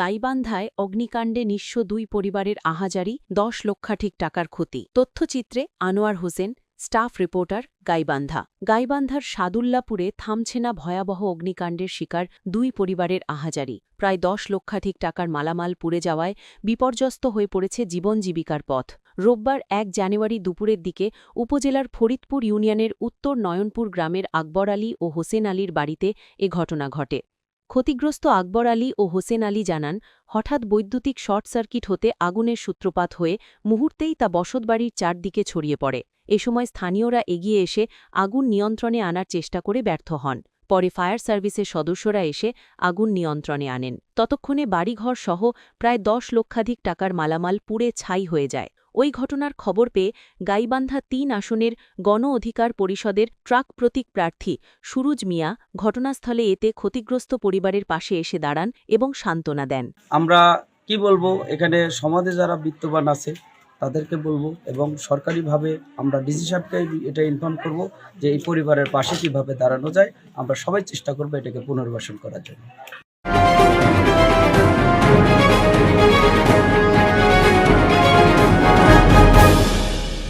গাইবান্ধায় অগ্নিকাণ্ডে নিঃস্ব দুই পরিবারের আহাজারি, দশ লক্ষাধিক টাকার ক্ষতি। তথ্যচিত্রে আনোয়ার হোসেন, স্টাফ রিপোর্টার, গাইবান্ধা। গাইবান্ধার সাদুল্লাপুরে থামছে না ভয়াবহ অগ্নিকাণ্ডের শিকার দুই পরিবারের আহাজারি। প্রায় দশ লক্ষাধিক টাকার মালামাল পুড়ে যাওয়ায় বিপর্যস্ত হয়ে পড়েছে জীবন জীবিকার পথ। রোববার এক জানুয়ারি দুপুরের দিকে উপজেলার ফরিদপুর ইউনিয়নের উত্তর নয়নপুর গ্রামের আকবর আলী ও হোসেন আলীর বাড়িতে এ ঘটনা ঘটে। ক্ষতিগ্রস্ত আকবর আলী ও হোসেন আলী জানান, হঠাৎ বৈদ্যুতিক শর্ট সার্কিট হতে আগুনের সূত্রপাত হয়ে মুহূর্তেই তা বসতবাড়ির চারদিকে ছড়িয়ে পড়ে। এ সময় স্থানীয়রা এগিয়ে এসে আগুন নিয়ন্ত্রণে আনার চেষ্টা করে ব্যর্থ হন। পরে ফায়ার সার্ভিসের সদস্যরা এসে আগুন নিয়ন্ত্রণে আনেন। ততক্ষণে বাড়িঘর সহ প্রায় দশ লক্ষাধিক টাকার মালামাল পুড়ে ছাই হয়ে যায়। ওই ঘটনার খবর পেয়ে গাইবান্ধা তিন আসনের গণ অধিকার পরিষদের ট্রাক প্রতীক প্রার্থী সুরুজ মিয়া ঘটনাস্থলে এতে ক্ষতিগ্রস্ত পরিবারের পাশে এসে দাঁড়ান এবং সান্ত্বনা দেন। আমরা কি বলব, এখানে সমাজে যারা বিত্তবান আছে, তাদেরকে বলব এবং সরকারিভাবে আমরা ডিসি সাহেবকে এটা ইনফর্ম করব যে এই পরিবারের পাশে কীভাবে দাঁড়ানো যায়। আমরা সবাই চেষ্টা করব এটাকে পুনর্বাসন করার জন্য।